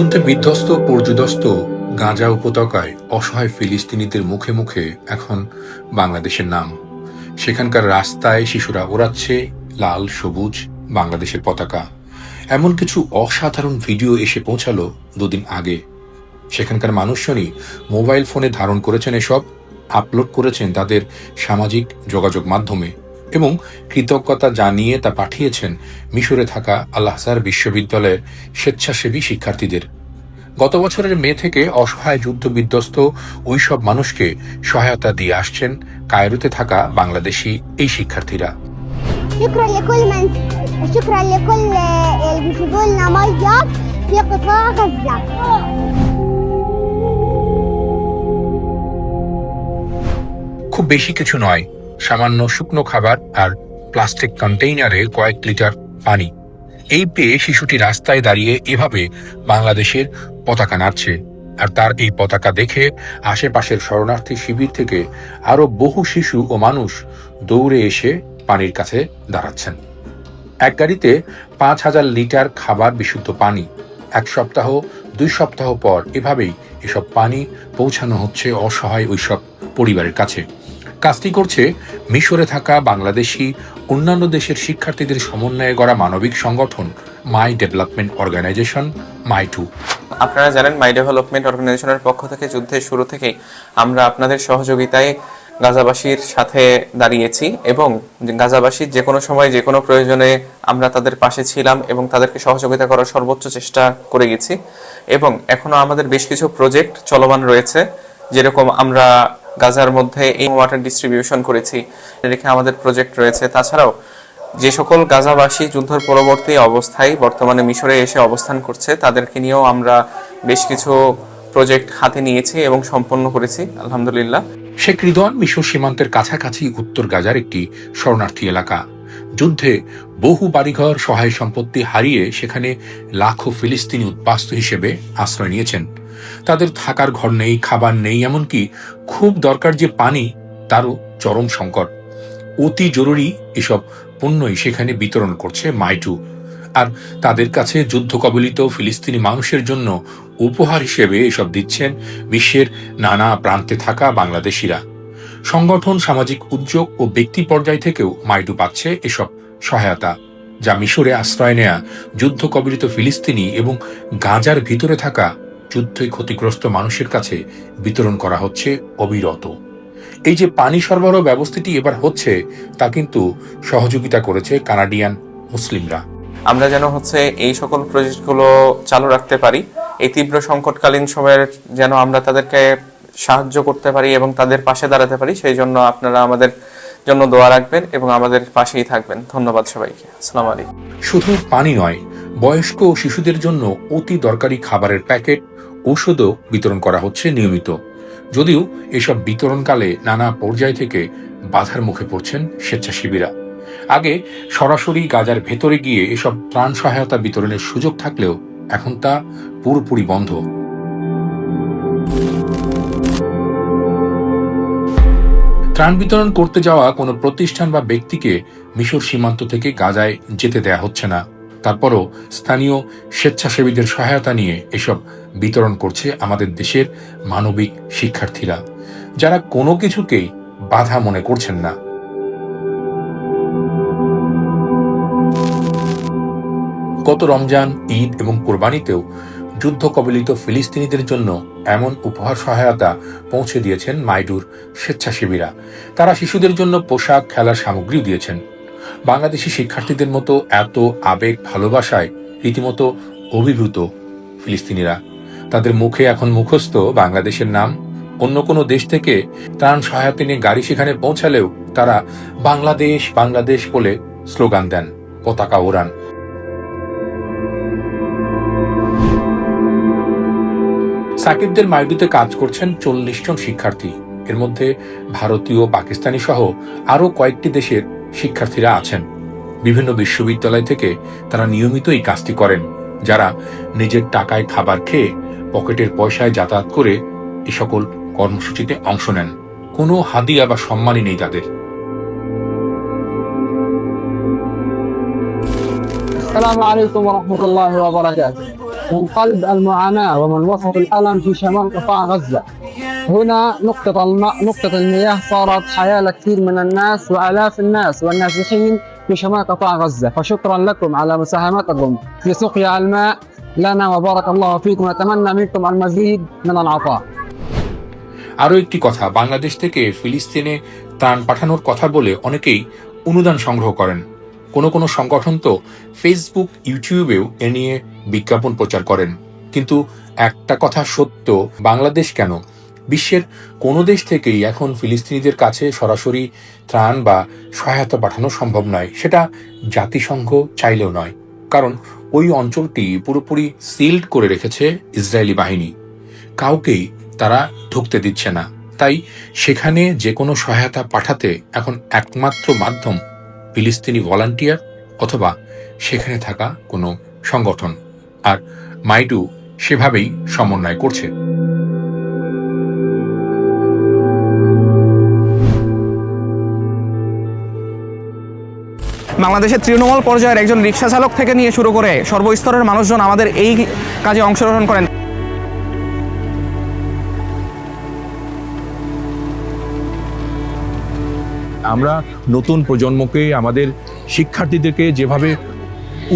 যুদ্ধে বিধ্বস্ত, পর্যুদস্ত গাঁজা উপত্যকায় অসহায় ফিলিস্তিনিদের মুখে মুখে এখন বাংলাদেশের নাম। সেখানকার রাস্তায় শিশুরা ওড়াচ্ছে লাল, সবুজ বাংলাদেশের পতাকা। এমন কিছু অসাধারণ ভিডিও এসে পৌঁছালো দুদিন আগে। সেখানকার মানুষজনই মোবাইল ফোনে ধারণ করেছেন এসব, আপলোড করেছেন তাদের সামাজিক যোগাযোগ মাধ্যমে। এবং কৃতজ্ঞতা জানিয়ে তা পাঠিয়েছেন মিশরে থাকা আল আহসার বিশ্ববিদ্যালয়ের স্বেচ্ছাসেবী শিক্ষার্থীদের গত বছরের মে থেকে অসহায় যুদ্ধ বিধ্বস্ত ওই সব মানুষকে সহায়তা দিয়ে আসছেন কায়রোতে থাকা বাংলাদেশি এই শিক্ষার্থীরা شكرا لكل من شكرا لكل اللي بيجيبوا لنا ميه في قطاع غزه খুব বেশি কিছু নয় সামান্য শুকনো খাবার আর প্লাস্টিক কন্টেইনারে কয়েক লিটার পানি। এই পেয়ে শিশুটি রাস্তায় দাঁড়িয়ে এভাবে বাংলাদেশের পতাকা নাড়ছে। আর তার এই পতাকা দেখে আশেপাশের শরণার্থী শিবির থেকে আরও বহু শিশু ও মানুষ দৌড়ে এসে পানির কাছে দাঁড়াচ্ছেন। এক গাড়িতে পাঁচ হাজার লিটার খাবার বিশুদ্ধ পানি। এক সপ্তাহ, দুই সপ্তাহ পর এভাবেই এসব পানি পৌঁছানো হচ্ছে অসহায় ওইসব পরিবারের কাছে। কাজটি করছে মিশরে থাকা বাংলাদেশি, অন্যান্য দেশের শিক্ষার্থীদের সমন্বয়ে গড়া মানবিক সংগঠন my development organisation, my two. আপনারা জানেন মাই ডেভেলপমেন্ট অর্গানাইজেশনের পক্ষ থেকে যুদ্ধের শুরু থেকেই আমরা আপনাদের সহযোগিতায় গাজাবাসীর সাথে দাঁড়িয়েছি এবং গাজাবাসীর যে কোনো সময় যে কোনো প্রয়োজনে আমরা তাদের পাশে ছিলাম এবং তাদেরকে সহযোগিতা করার সর্বোচ্চ চেষ্টা করে গেছি এবং এখনও আমাদের বেশ কিছু প্রজেক্ট চলমান রয়েছে, যেরকম আমরা গাজার মধ্যে এই ওয়াটার ডিস্ট্রিবিউশন করেছি রেখে আমাদের প্রজেক্ট রয়েছে। তাছাড়াও যে সকল গাজাবাসী যুদ্ধের পরবর্তী অবস্থায় বর্তমানে মিশরে এসে অবস্থান করছে, তাদেরকে নিয়েও আমরা বেশ কিছু প্রজেক্ট হাতে নিয়েছি এবং সম্পন্ন করেছি, আলহামদুলিল্লাহ। শেখ রিদওয়ান মিশর সীমান্তের কাছাকাছি উত্তর গাজার একটি শরণার্থী এলাকা। যুদ্ধে বহু বাড়িঘর সহায় সম্পত্তি হারিয়ে সেখানে লাখো ফিলিস্তিনি উদ্বাস্তু হিসেবে আশ্রয় নিয়েছেন। তাদের থাকার ঘর নেই, খাবার নেই, এমনকি খুব দরকার যে পানি, তারও চরম সংকট। অতি জরুরি এসব পণ্যই সেখানে বিতরণ করছে মাইটু। আর তাদের কাছে যুদ্ধ কবলিত ফিলিস্তিনি মানুষের জন্য উপহার হিসেবে এসব দিচ্ছেন বিশ্বের নানা প্রান্তে থাকা বাংলাদেশিরা। সংগঠন সামাজিক উদ্যোগ ও ব্যক্তি পর্যায় থেকেও মাইটু পাচ্ছে এসব সহায়তা, যা মিশরে আশ্রয় নেয়া যুদ্ধ কবলিত ফিলিস্তিনি এবং গাজার ভিতরে থাকা যুদ্ধে ক্ষতিগ্রস্ত মানুষের কাছে বিতরণ করা হচ্ছে অবিরত। এই যে পানি সরবরাহ ব্যবস্থাটি এবার হচ্ছে তা কিন্তু সহযোগিতা করেছে কানাডিয়ান মুসলিমরা। আমরা যেন হচ্ছে এই সকল প্রজেক্টগুলো চালু রাখতে পারি এই তীব্র সংকটকালীন সময়ের যেন আমরা তাদেরকে সাহায্য করতে পারি এবং তাদের পাশে দাঁড়াতে পারি সেই জন্য আপনারা আমাদের জন্য দোয়া রাখবেন এবং আমাদের পাশেই থাকবেন। ধন্যবাদ সবাইকে। আসসালামু আলাইকুম। শুধু পানি নয় বয়স্ক ও শিশুদের জন্য অতি দরকারি খাবারের প্যাকেট, ঔষধও বিতরণ করা হচ্ছে নিয়মিত। যদিও এসব বিতরণকালে নানা পর্যায় থেকে বাধার মুখে পড়ছেন স্বেচ্ছাসেবীরা। আগে সরাসরি গাজার ভেতরে গিয়ে এসব ত্রাণ সহায়তা বিতরণের সুযোগ থাকলেও এখন তা পুরোপুরি বন্ধ। ত্রাণ বিতরণ করতে যাওয়া কোনো প্রতিষ্ঠান বা ব্যক্তিকে মিশর সীমান্ত থেকে গাজায় যেতে দেয়া হচ্ছে না। তারপরও স্থানীয় স্বেচ্ছাসেবীদের সহায়তা নিয়ে এসব বিতরণ করছে আমাদের দেশের মানবিক শিক্ষার্থীরা, যারা কোনো কিছুকেই বাধা মনে করছেন না। গত রমজান, ঈদ এবং কোরবানিতেও যুদ্ধ কবলিত ফিলিস্তিনিদের জন্য এমন উপহার সহায়তা পৌঁছে দিয়েছেন মাইডুর স্বেচ্ছাসেবীরা। তারা শিশুদের জন্য পোশাক, খেলার সামগ্রীও দিয়েছেন। বাংলাদেশি শিক্ষার্থীদের মতো এত আবেগ ভালোবাসায় রীতিমতো অভিভূত ফিলিস্তিনিরা। তাদের মুখে এখন মুখস্থ বাংলাদেশের নাম। অন্য কোনো দেশ থেকে ত্রাণ সহায়তা নিয়ে গাড়ি সেখানে পৌঁছালেও তারা বাংলাদেশ বাংলাদেশ বলে স্লোগান দেন, পতাকা ওড়ান। সাকিবদের মাইডুতে কাজ করছেন চল্লিশ জন শিক্ষার্থী। এর মধ্যে ভারতীয় পাকিস্তানি সহ আরও কয়েকটি দেশের শিক্ষার্থীরা আছেন বিভিন্ন বিশ্ববিদ্যালয় থেকে তারা নিয়মিত এই কাজটি করেন যারা নিজের টাকায় খাবার খেয়ে পকেটের পয়সায় যাতায়াত করে এ সকল কর্মসূচিতে অংশ নেন কোনো হাদিয়া বা সম্মানই নেই তাদের السلام عليكم ورحمة الله وبركاته من قلب المعاناة ومن وسط الألم في شمال قطاع غزة هنا نقطة الماء نقطة المياه صارت حياة لكثير من الناس وآلاف الناس والنازحين في شمال قطاع غزة فشكرا لكم على مساهمتكم في سقيا الماء لنا وبارك الله فيكم ونتمنى منكم المزيد من العطاء আরও একটি কথা বাংলাদেশ থেকে ফিলিস্তিনে ত্রাণ পাঠানোর কথা বলে অনেকেই অনুদান সংগ্রহ করেন কোনো কোনো সংগঠন তো ফেসবুক ইউটিউবেও এ নিয়ে বিজ্ঞাপন প্রচার করেন কিন্তু একটা কথা সত্য বাংলাদেশ কেন বিশ্বের কোনো দেশ থেকেই এখন ফিলিস্তিনিদের কাছে সরাসরি ত্রাণ বা সহায়তা পাঠানো সম্ভব নয়। সেটা জাতিসংঘ চাইলেও নয়। কারণ ওই অঞ্চলটি পুরোপুরি সিল্ড করে রেখেছে ইসরায়েলি বাহিনী। কাউকেই তারা ঢুকতে দিচ্ছে না। তাই সেখানে যে কোনো সহায়তা পাঠাতে এখন একমাত্র মাধ্যম ফিলিস্তিনি ভলান্টিয়ার অথবা সেখানে থাকা কোনো সংগঠন। আর মাইডু সেভাবেই সমন্বয় করছে। বাংলাদেশের তৃণমূল পর্যায়ের একজন রিক্সা চালক থেকে নিয়ে শুরু করে সর্বস্তরের মানুষজন আমাদের এই কাজে অংশগ্রহণ করেন। আমরা নতুন প্রজন্মকে, আমাদের শিক্ষার্থীদেরকে যেভাবে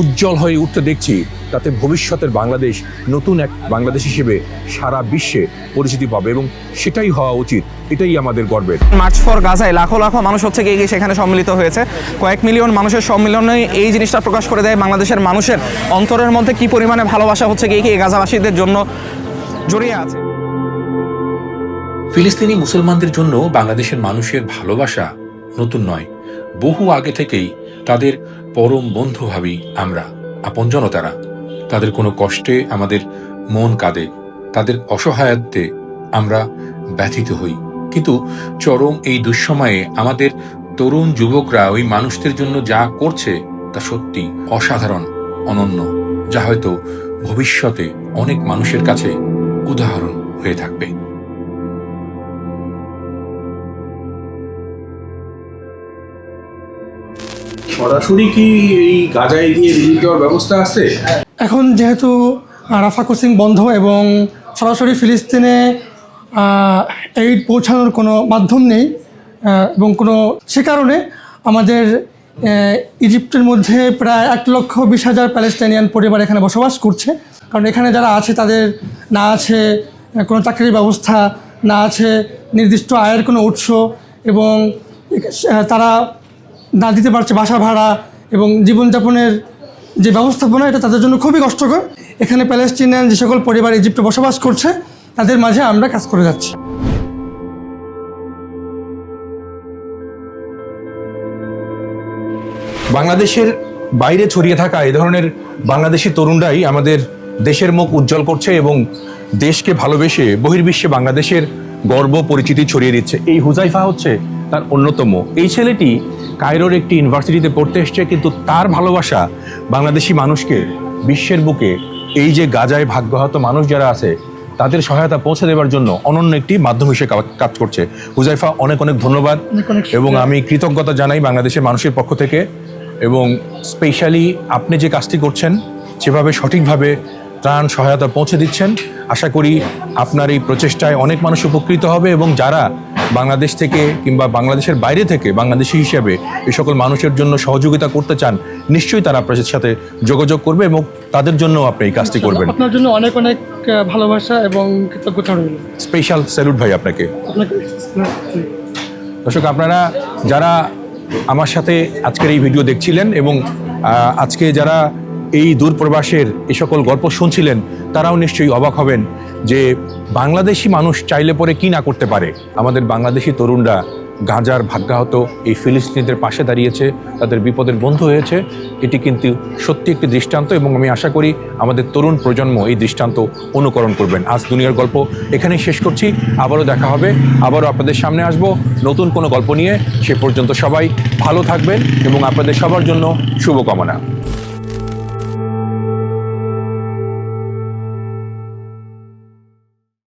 উজ্জ্বল হয়ে উঠতে দেখছি তাতে ভবিষ্যতের বাংলাদেশ নতুন এক বাংলাদেশ হিসেবে সারা বিশ্বে পরিচিতি পাবে এবং সেটাই হওয়া উচিত এটাই আমাদের গর্বের। মার্চ ফর গাজায় লাখো লাখো মানুষ হচ্ছে গিয়ে গিয়ে সেখানে সম্মিলিত হয়েছে। কয়েক মিলিয়ন মানুষের সম্মিলনে এই জিনিসটা প্রকাশ করে দেয় বাংলাদেশের মানুষের অন্তরের মধ্যে কি পরিমাণে ভালোবাসা হচ্ছে গিয়ে এই গাজাবাসীদের জন্য জড়িয়ে আছে। ফিলিস্তিনি মুসলমানদের জন্য বাংলাদেশের মানুষের ভালোবাসা নতুন নয়। বহু আগে থেকেই তাদের পরম বন্ধু ভাবি আমরা আপনজন তারা তাদের কোনো কষ্টে আমাদের মন কাঁদে, তাদের অসহায়ত্বে আমরা ব্যথিত হই। কিন্তু চরম এই দুঃসময়ে আমাদের তরুণ যুবকরা ওই মানুষদের জন্য যা করছে তা সত্যি অসাধারণ, অনন্য, যা হয়তো ভবিষ্যতে অনেক মানুষের কাছে উদাহরণ হয়ে থাকবে। সরাসরি কি এই গাজায় গিয়ে রিলিফ দেওয়ার ব্যবস্থা আছে? এখন যেহেতু রাফা ক্রসিং বন্ধ এবং সরাসরি ফিলিস্তিনে এইড পৌঁছানোর কোনো মাধ্যম নেই এবং কোনো সে কারণে আমাদের ইজিপ্টের মধ্যে প্রায় এক লক্ষ বিশ হাজার প্যালেস্টাইনিয়ান পরিবার এখানে বসবাস করছে। কারণ এখানে যারা আছে, তাদের না আছে কোনো চাকরির ব্যবস্থা, না আছে নির্দিষ্ট আয়ের কোনো উৎস এবং তারা না দিতে পারছে বাসা ভাড়া এবং জীবনযাপনের যে ব্যবস্থাপনা, এটা তাদের জন্য খুবই কষ্টকর। এখানে প্যালেস্টিনিয়ান যে সকল পরিবার ইজিপ্টে বসবাস করছে, তাদের মাঝে আমরা কাজ করে যাচ্ছি। বাংলাদেশের বাইরে ছড়িয়ে থাকা এ ধরনের বাংলাদেশি তরুণরাই আমাদের দেশের মুখ উজ্জ্বল করছে এবং দেশকে ভালোবেসে বহির্বিশ্বে বাংলাদেশের গর্ব, পরিচিতি ছড়িয়ে দিচ্ছে। এই হুজাইফা হচ্ছে তার অন্যতম। এই ছেলেটি কায়রোর একটি ইউনিভার্সিটিতে পড়তে এসছে কিন্তু তার ভালোবাসা বাংলাদেশি মানুষকে বিশ্বের বুকে এই যে গাজায় ভাগ্যহত মানুষ যারা আছে তাদের সহায়তা পৌঁছে দেওয়ার জন্য অনন্য একটি মাধ্যম হিসেবে কাজ করছে। হুজাইফা অনেক অনেক ধন্যবাদ। এবং আমি কৃতজ্ঞতা জানাই বাংলাদেশের মানুষের পক্ষ থেকে। এবং স্পেশালি আপনি যে কাজটি করছেন সেভাবে সঠিকভাবে ত্রাণ সহায়তা পৌঁছে দিচ্ছেন। আশা করি আপনার এই প্রচেষ্টায় অনেক মানুষ উপকৃত হবে এবং যারা বাংলাদেশ থেকে কিংবা বাংলাদেশের বাইরে থেকে বাংলাদেশি হিসেবে এই সকল মানুষের জন্য সহযোগিতা করতে চান নিশ্চয়ই তারা আপনার সাথে যোগাযোগ করবে এবং তাদের জন্য আপনি এই কাজটি করবেন। আপনার জন্য অনেক অনেক ভালোবাসা এবং কৃতজ্ঞতা রইল। স্পেশাল স্যালুট ভাই আপনাকে। আপনাকে দর্শক আপনারা যারা আমার সাথে আজকের এই ভিডিও দেখছিলেন এবং আজকে যারা এই দূরপ্রবাসের এই সকল গল্প শুনছিলেন, তারাও নিশ্চয়ই অবাক হবেন যে বাংলাদেশি মানুষ চাইলে পরে কি না করতে পারে। আমাদের বাংলাদেশি তরুণরা গাজার ভাগ্যাহত এই ফিলিস্তিনিদের পাশে দাঁড়িয়েছে, তাদের বিপদের বন্ধু হয়েছে। এটি কিন্তু সত্যি একটি দৃষ্টান্ত এবং আমি আশা করি আমাদের তরুণ প্রজন্ম এই দৃষ্টান্ত অনুকরণ করবেন। আজ দুনিয়ার গল্প এখানেই শেষ করছি। আবারও দেখা হবে। আবারও আপনাদের সামনে আসব নতুন কোনো গল্প নিয়ে। সে পর্যন্ত সবাই ভালো থাকবেন এবং আপনাদের সবার জন্য শুভকামনা।